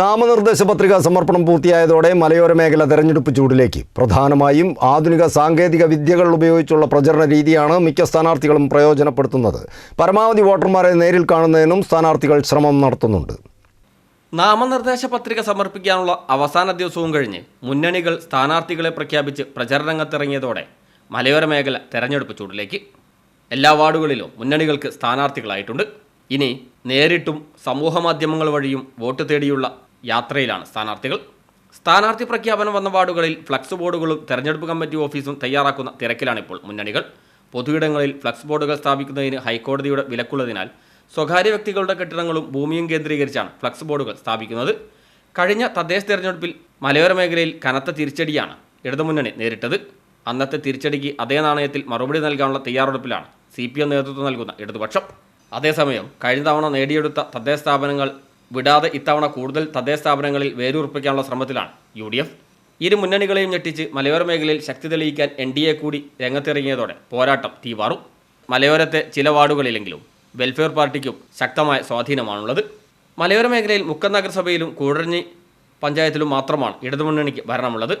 നാമനിർദ്ദേശ പത്രിക സമർപ്പണം പൂർത്തിയായതോടെ മലയോര മേഖല തെരഞ്ഞെടുപ്പ് ചൂടിലേക്ക്. പ്രധാനമായും ആധുനിക സാങ്കേതിക വിദ്യകൾ ഉപയോഗിച്ചുള്ള പ്രചരണ രീതിയാണ് മിക്ക സ്ഥാനാർത്ഥികളും പ്രയോജനപ്പെടുത്തുന്നത്. പരമാവധി വോട്ടർമാരെ നേരിൽ കാണുന്നതിനും സ്ഥാനാർത്ഥികൾ ശ്രമം നടത്തുന്നുണ്ട്. നാമനിർദ്ദേശ പത്രിക സമർപ്പിക്കാനുള്ള അവസാന ദിവസവും കഴിഞ്ഞ് മുന്നണികൾ സ്ഥാനാർത്ഥികളെ പ്രഖ്യാപിച്ച് പ്രചരണരംഗത്തിറങ്ങിയതോടെ മലയോര മേഖല തെരഞ്ഞെടുപ്പ് ചൂടിലേക്ക്. എല്ലാ വാർഡുകളിലും മുന്നണികൾക്ക് സ്ഥാനാർത്ഥികളായിട്ടുണ്ട്. ഇനി നേരിട്ടും സമൂഹ മാധ്യമങ്ങൾ വഴിയും വോട്ട് തേടിയുള്ള യാത്രയിലാണ് സ്ഥാനാർത്ഥികൾ. സ്ഥാനാർത്ഥി പ്രഖ്യാപനം വന്ന വാർഡുകളിൽ ഫ്ലക്സ് ബോർഡുകളും തെരഞ്ഞെടുപ്പ് കമ്മിറ്റി ഓഫീസും തയ്യാറാക്കുന്ന തിരക്കിലാണിപ്പോൾ മുന്നണികൾ. പൊതുയിടങ്ങളിൽ ഫ്ലക്സ് ബോർഡുകൾ സ്ഥാപിക്കുന്നതിന് ഹൈക്കോടതിയുടെ വിലക്കുള്ളതിനാൽ സ്വകാര്യ വ്യക്തികളുടെ കെട്ടിടങ്ങളും ഭൂമിയും കേന്ദ്രീകരിച്ചാണ് ഫ്ലക്സ് ബോർഡുകൾ സ്ഥാപിക്കുന്നത്. കഴിഞ്ഞ തദ്ദേശ തെരഞ്ഞെടുപ്പിൽ മലയോര മേഖലയിൽ കനത്ത തിരിച്ചടിയാണ് ഇടതുമുന്നണി നേരിട്ടത്. അന്നത്തെ തിരിച്ചടിക്ക് അതേ നാണയത്തിൽ മറുപടി നൽകാനുള്ള തയ്യാറെടുപ്പിലാണ് സി പി എം നേതൃത്വം നൽകുന്ന ഇടതുപക്ഷം. അതേസമയം കഴിഞ്ഞ തവണ നേടിയെടുത്ത തദ്ദേശ സ്ഥാപനങ്ങൾ വിടാതെ ഇത്തവണ കൂടുതൽ തദ്ദേശ സ്ഥാപനങ്ങളിൽ വേരുറപ്പിക്കാനുള്ള ശ്രമത്തിലാണ് യു ഡി എഫ് ഇരു മുന്നണികളെയും ഞെട്ടിച്ച് മലയോര മേഖലയിൽ ശക്തി തെളിയിക്കാൻ എൻ ഡി എ കൂടി രംഗത്തിറങ്ങിയതോടെ പോരാട്ടം തീവാറും. മലയോരത്തെ ചില വാർഡുകളിലെങ്കിലും വെൽഫെയർ പാർട്ടിക്കും ശക്തമായ സ്വാധീനമാണുള്ളത്. മലയോര മേഖലയിൽ മുക്കം നഗരസഭയിലും കൂടഞ്ഞി പഞ്ചായത്തിലും മാത്രമാണ് ഇടതുമുന്നണിക്ക് ഭരണമുള്ളത്.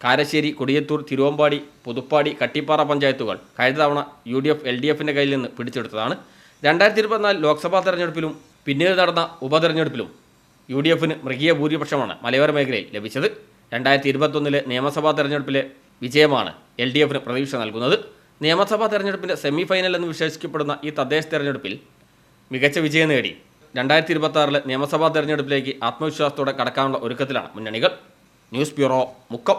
കാരശ്ശേരി കൊടിയത്തൂർ തിരുവമ്പാടി പുതുപ്പാടി കട്ടിപ്പാറ പഞ്ചായത്തുകൾ കഴിഞ്ഞ തവണ U D F L D എഫിന്റെ കയ്യിൽ നിന്ന് പിടിച്ചെടുത്തതാണ്. രണ്ടായിരത്തി ഇരുപത്തിനാല് ലോക്സഭാ തെരഞ്ഞെടുപ്പിലും പിന്നീട് നടന്ന ഉപതെരഞ്ഞെടുപ്പിലും യു ഡി എഫിന് മൃഗീയ ഭൂരിപക്ഷമാണ് മലയോര മേഖലയിൽ ലഭിച്ചത്. രണ്ടായിരത്തി ഇരുപത്തൊന്നിലെ നിയമസഭാ തെരഞ്ഞെടുപ്പിലെ വിജയമാണ് എൽ ഡി എഫിന് പ്രതീക്ഷ നൽകുന്നത്. നിയമസഭാ തെരഞ്ഞെടുപ്പിന്റെ സെമി ഫൈനൽ എന്ന് വിശേഷിക്കപ്പെടുന്ന ഈ തദ്ദേശ തെരഞ്ഞെടുപ്പിൽ മികച്ച വിജയം നേടി. രണ്ടായിരത്തി ഇരുപത്താറിലെ നിയമസഭാ തെരഞ്ഞെടുപ്പിലേക്ക് ആത്മവിശ്വാസത്തോടെ കടക്കാനുള്ള ഒരുക്കത്തിലാണ് മുന്നണികൾ. News bureau Mukkam.